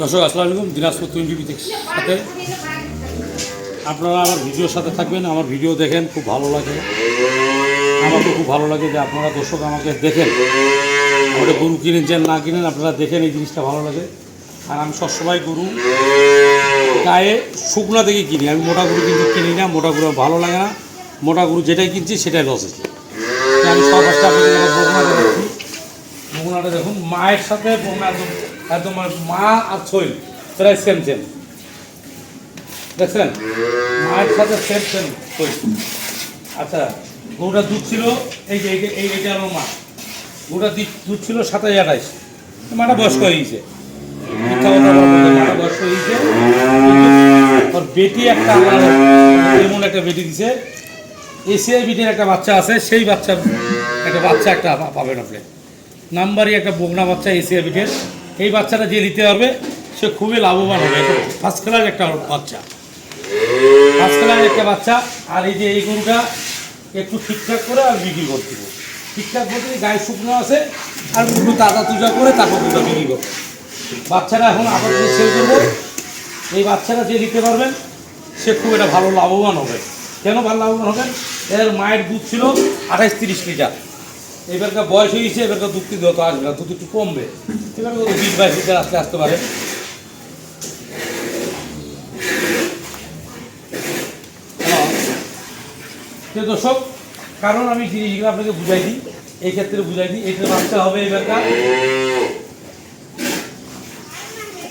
দর্শক, আসসালামু আলাইকুম। দিনাজপুর টোয়েন্টি সাথে আপনারা আমার ভিডিওর সাথে থাকবেন। আমার ভিডিও দেখেন, খুব ভালো লাগে। আমাকে খুব ভালো লাগে যে আপনারা দর্শক আমাকে দেখেন। আমাদের গরু কিনেন কিনেছেন না কিনেন, আপনারা দেখেন, এই জিনিসটা ভালো লাগে। আর আমি সবসময় গরু গায়ে শুকনা থেকে কিনি। আমি মোটা গরু কিন্তু কিনি না, মোটা গরু ভালো লাগে না। মোটা গরু যেটাই কিনছি, সেটাই লস আছে আমি সব আপনাদের বগুড়াটা দেখুন। মায়ের সাথে একদম মানে মা আর ছইল প্রায় সেম সেম দেখছেন? মায়ের সাথে সেম সেম ছইল আচ্ছা গরুটা দুধ ছিল, এই যে, এই এইটা আমার মা। গরুটা দুধ ছিল সাতাশ আঠাইশ মাটা বয়স্ক হয়ে গেছে। মাটা বয়স্ক বেটি একটা এমন একটা বেটি দিছে। এসিআই বিটির একটা বাচ্চা আছে, সেই বাচ্চা একটা বাচ্চা একটা পাবেন আপনি। নাম্বারই একটা বগনা বাচ্চা এসিআই বিটের এই বাচ্চাটা যে নিতে পারবে, সে খুবই লাভবান হবে। ফার্স্ট ক্লাস একটা বাচ্চা। ফার্স্ট ক্লাস একটা বাচ্চা। আর এই যে এই গরুটা একটু ঠিকঠাক করে আর বিক্রি করতে হবে ঠিকঠাক বলতে গায়ে শুকনো আছে, আর একটু তাজা তুজা করে তারপর দুটো বিক্রি করবে। বাচ্চারা এখন আপাতত সেল করব, এই বাচ্চারা যে নিতে পারবেন, সে খুব একটা ভালো লাভবান হবে। কেন ভালো লাভবান হবেন এর মায়ের দুধ ছিল আঠাইশ তিরিশ লিটার। এবারকার বয়স হয়ে গেছে, এবারকার দুধ কিন্তু অত আসবে না, দুধ একটু কমবে। এবার বিশ বাইশ লিটার আসতে আসতে পারে। তো দর্শক, কারণ আমি জিনিসগুলো আপনাকে বুঝাই দিই, এই ক্ষেত্রে বুঝাই দিই এটা বাচ্চা হবে এবারকার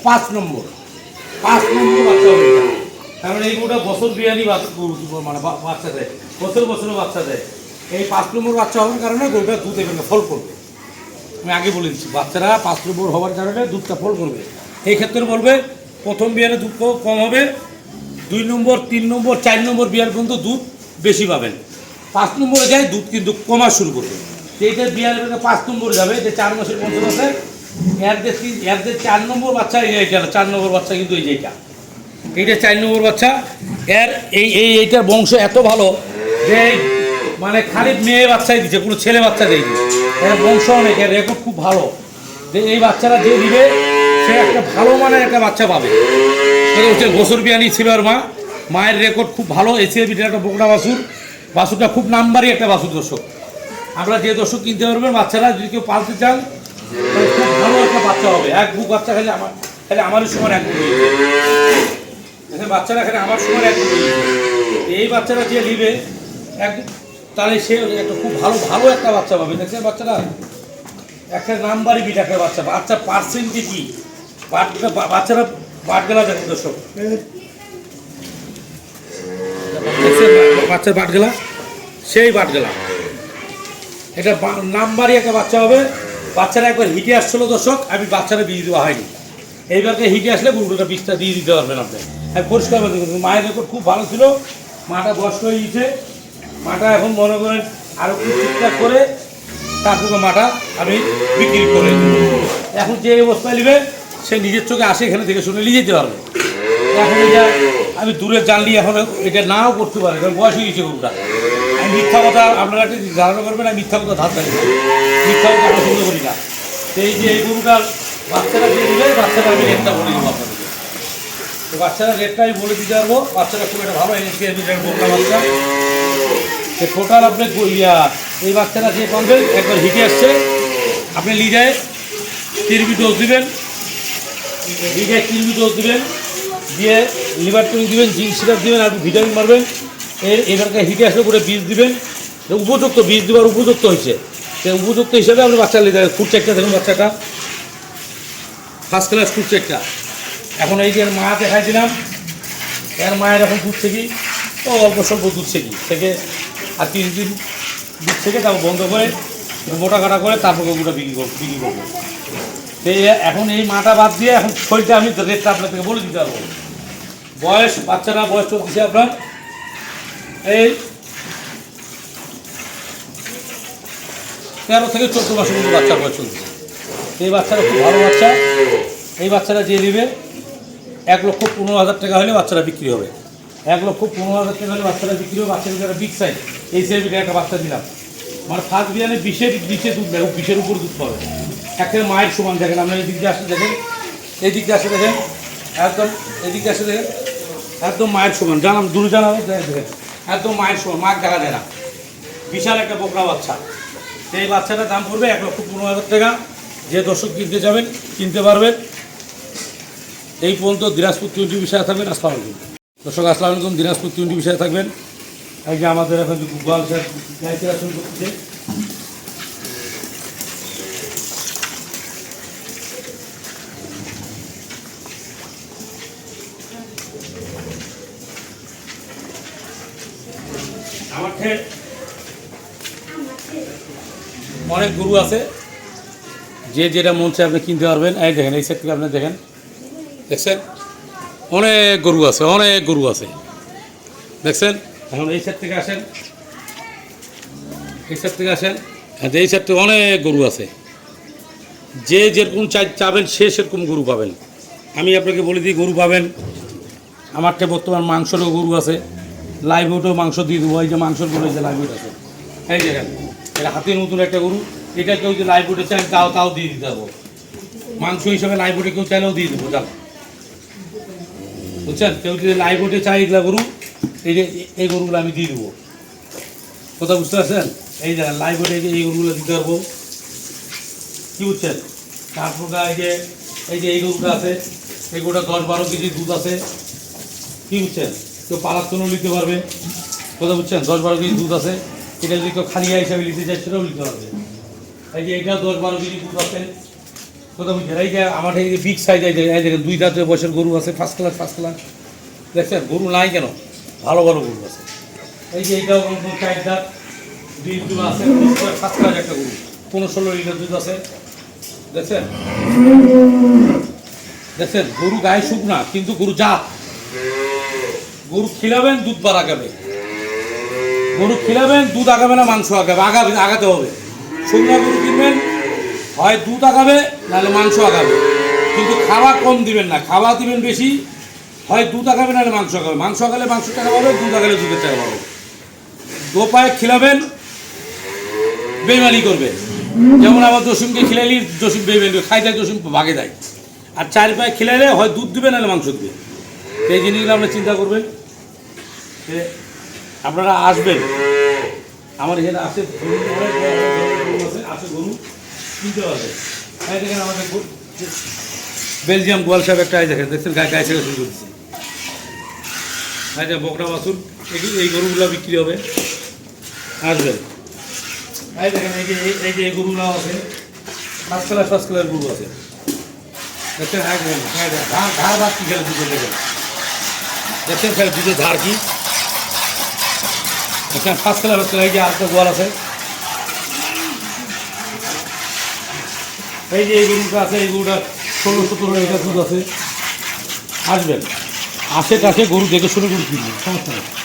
পাঁচ নম্বর। পাঁচ নম্বর বাচ্চা হবে কারণ এই গোটা বছর বিয়ানি বাচ্চা মানে বাচ্চা দেয়, বছর বছর বাচ্চা দেয়। এই পাঁচ নম্বর বাচ্চা হওয়ার কারণে গরুটা দুধ এখানে ফল করবে। আমি আগে বলে দিচ্ছি, বাচ্চারা পাঁচ নম্বর হওয়ার কারণে দুধটা ফল করবে। এই ক্ষেত্রে বলবে, প্রথম বিয়ানে দুধ কম হবে, দুই নম্বর, তিন নম্বর, চার নম্বর বিয়ার পর্যন্ত দুধ বেশি পাবেন। পাঁচ নম্বরে যায় দুধ কিন্তু কমা শুরু করবে। এইটা বিয়ার পাঁচ নম্বর যাবে, যে চার মাসের মধ্যে আছে, এর যে তিন- এর যে চার নম্বর বাচ্চা, এই এইটা চার নম্বর বাচ্চা কিন্তু এই যে এইটা চার নম্বর বাচ্চা, এর এই এই এইটার বংশ এত ভালো যে মানে খালি মেয়ে বাচ্চাই দিচ্ছে কোনো ছেলে বাচ্চা দেয়নি। এর বংশ অনেক, এর রেকর্ড খুব ভালো। যে এই বাচ্চারা যে দিবে, সে একটা ভালো মানের একটা বাচ্চা পাবে। এটা হচ্ছে বছর বিয়ানি ছিল আর মা। মায়ের রেকর্ড খুব ভালো এসিএ বিটের একটা বকনা বাসুর বাসুরটা খুব নাম্বারই একটা বাসুর দর্শক। আমরা যে দর্শক কিনতে পারবেন, বাচ্চারা যদি কেউ পালতে চান, তাহলে খুব ভালো একটা বাচ্চা হবে। এক বুক বাচ্চা খালি আমার, খালি আমারই সময় এক বুক বাচ্চারা এখানে আমার সময় এক বুক এই বাচ্চারা যে নিবে, এক তাহলে সে একটা খুব ভালো ভালো একটা বাচ্চা পাবে, দেখছেন বাচ্চারা একটা নাম্বারই বিট একটা বাচ্চা বাচ্চা পার্সেন্টে কি? বাচ্চারা বাট গেলা দেখুন দর্শক। বাচ্চার বাট গেলা? সেই বাট গেলা। এটা নাম্বারই একটা বাচ্চা হবে। বাচ্চারা একবার হিটে আসছিল দর্শক, আমি বাচ্চারা বীজ দেওয়া হয়নি। এইবারকে হিটে আসলে গরুটা বিষটা দিয়ে দিতে পারবেন আপনি। আমি পরিষ্কার মায়ের রেকর্ড খুব ভালো ছিল। মাটা বয়স্ক হয়ে গেছে মাটা এখন মনে করেন আরও ঠিকঠাক করে তারপরে মাটা আমি বিক্রি করে। এখন যে অবস্থায় নেবে, সে নিজের চোখে আসে এখানে থেকে শুনে নিয়ে যেতে পারবে। এখন এটা আমি দূরে জানলি এখন এটা নাও করতে পারে, কারণ বয়স হয়ে গেছে গরুটা। আমি মিথ্যা কথা আপনারা ধারণা করবেন আমি মিথ্যা কথা ধার থাকি মিথ্যা কথা পছন্দ করি না। এই যে এই গরুটার বাচ্চারা যে দিবে বাচ্চারা আমি রেটটা বলে দেবো আপনাদেরকে তো বাচ্চারা রেটটা আমি বলে দিতে পারব। বাচ্চারা খুব একটা ভালো এনেছি বোকা বাচ্চা তো টোটাল আপনি ইয়া, এই বাচ্চারা যে পাবেন একবার হিটে আসছে। আপনি লিজায় তিরবি ডোজ দেবেন। লিজায় তিরবি ডোজ দেবেন। দিয়ে লিভার টনিক দিবেন জিঙ্ক সিরাপ দিবেন, আর ভিটামিন মারবেন। এর এবারকার হিটে আসলে করে বীজ দেবেন। উপযুক্ত বীজ দেওয়ার উপযুক্ত হয়েছে। সে উপযুক্ত হিসাবে আপনি বাচ্চা লিটার ফুড চেকটা দেখুন বাচ্চাটা। ফার্স্ট ক্লাস ফুড চেকটা এখন এই যে এর মা দেখাই দিলাম এর মায়ের এখন দুধ থেকে অল্প স্বল্প দুধ থেকে। থেকে আর তিন দিন দুধ থেকে তারপর বন্ধ করে মোটা কাটা করে তারপর ওগুলো বিক্রি করব বিক্রি করব। এই- এখন এই মাটা বাদ দিয়ে এখন শরীরটা আমি রেটটা আপনাদেরকে বলে দিতে পারব। বয়স, বাচ্চারা বয়স চলতেছে আপনার এই তেরো থেকে চোদ্দ মাসের মধ্যে বাচ্চা বয়স চলছে। এই বাচ্চারা খুব ভালো বাচ্চা। এই বাচ্চারা যে নেবে এক লক্ষ পনেরো হাজার টাকা হলে বাচ্চারা বিক্রি হবে। এক লক্ষ পনেরো হাজার টাকা হলে বাচ্চারা বিক্রি হবে। বাচ্চাদের একটা বিগ সাইজ এই সাইজের একটা বাচ্চা দিলাম। মানে ফার্স্ট বিয়ানে বিষের বিশে দুধ নেই বিষের উপর দুধ পাবে। একের মায়ের সমান দেখেন, আপনার এদিক দিয়ে আসে দেখেন, এদিক দিয়ে দেখেন, একদম এদিক দিয়ে দেখেন, একদম মায়ের সমান। জানাম দূরে জানাব দেখেন একদম মায়ের সমান মায়ের দেখা যায় না। বিশাল একটা বোকরা বাচ্চা। এই বাচ্চাটার দাম পড়বে এক লক্ষ পনেরো হাজার টাকা। যে দর্শক কিনতে যাবেন, কিনতে পারবেন। এই পর্যন্ত দিনাজপুর টোয়েন্টি বিষয়ে থাকবেন, আসসালামু দর্শক, আসসালামু দিনাজপুর টোয়েন্টি বিষয়ে থাকবেন। যে আমাদের এখন গোয়াল স্যার গাইতে আসন অনেক গরু আছে। যে যেটা মন চায় আপনি কিনতে পারবেন। এই দেখেন, এই সাইড থেকে আপনি দেখেন। দেখছেন? অনেক গরু আছে, অনেক গরু আছে। দেখছেন? এখন এই সাইড থেকে আসেন। এই সাইড থেকে আসেন। হ্যাঁ এই সাইড থেকে অনেক গরু আছে। যে যেরকম চাই চাবেন, সে সেরকম গরু পাবেন। আমি আপনাকে বলে দিই, গরু পাবেন। আমারটা বর্তমান মাংসরও গরু আছে। লাইভ ওটেও মাংস দিয়ে দেবো। এই যে মাংসর গরু যে লাইভ ওট আছে। এই দেখেন, এটা হাতের নতুন একটা গরু। এটা কেউ যদি লাইভ ওটে চান তাও তাও দিয়ে দিতে হবে। মাংস হিসাবে লাইভ ওটে কেউ চাইলেও দিয়ে দেবো যান বুঝছেন? কেউ যদি লাইভ ওটে চাই এগুলা গরু এই যে, এই গরুগুলো আমি দিয়ে দেবো। কথা বুঝতে পারছেন? এই দেখেন লাইভ ওটে এই যে গরুগুলো দিতে পারব। কি বুঝছেন? তারপর এই যে এই যে, এই গরুটা আছে, এই গরুটা দশ বারো কেজি দুধ আছে। কি বুঝছেন? কেউ পালার জন্য নিতে পারবে। কথা বুঝছেন? দশ বারো কেজি দুধ আছে। এটা যদি কেউ খালিয়া হিসাবে নিতে চায়, সেটাও নিতে পারবে। এই যে এটাও দশ বারো কেজি দুধ আছে। কথা বুঝছেন? এই যে, আমার এই যে বিগ সাইজ এই যে, এই দেখেন দুই দাঁতের বয়সের গরু আছে ফার্স্ট ক্লাস ফার্স্ট ক্লাস দেখছেন? গরু নাই কেন? ভালো ভালো গরু আছে। এই যে এটাও কোনো চার দুই দুধ আছে ফার্স্ট ক্লাস একটা গরু। পনেরো ষোলো লিটার দুধ আছে। দেখছেন? দেখছেন? গরু গায়ে শুক না, কিন্তু গরু জাত। গরু খিলাবেন, দুধ বার আগাবে। গরু খিলাবেন, দুধ আগাবে না, মাংস আগাবে। আগাবে আগাতে হবে। শুকনো গরু কিনবেন, হয় দুধ আগাবে, নাহলে মাংস আগাবে। কিন্তু খাওয়া কম দিবেন না। খাওয়া দিবেন বেশি হয় দুধ আগাবে নাহলে মাংস খাবে মাংস আগালে মাংস টাকা পাবে, দুধ আগালে দুধের টাকা পাবে। দো পায়ে খিলাবেন বেমানি করবে। যেমন আবার জসিমকে খিলাইলি, জসিম বেমানি। খাই দেয়, জসিম ভাগে দেয়। আর চার পায়ে খিলাইলে হয় দুধ দিবে, নাহলে মাংস দিবে। এই জিনিসগুলো আপনারা চিন্তা করবেন। আপনারা আসবেন। আমার এখানে আছে আছে গরু আমাদের বেলজিয়াম গোয়াল সাহেব একটা দেখেন, দেখছেন? গায়ে গায়ে ছেড়ে শুরু করছে। যে বকরা বাছুর এই- গরুগুলো বিক্রি হবে? আসবেন এই দেখেন এই যে এই- যে এই গরুগুলো আছে ফার্স্ট ক্লাস ফার্স্ট ক্লাস গরু আছে। দেখছেন? এক দেখেন এই দেখেন, ধার ধার ভাত কি খেলে দেখেন? দেখছেন দুধের ধার কি? দেখছেন ক্লাস ফার্স্ট ক্লাস এই যে আরেকটা গোয়াল আছে। এই যে এই গরুটা আছে এই গরুটা ষোলো সতেরো দুধ আছে। আসবেন। আশে কাছে গরু দেখে শুনে গরু কিনবে। সমস্যা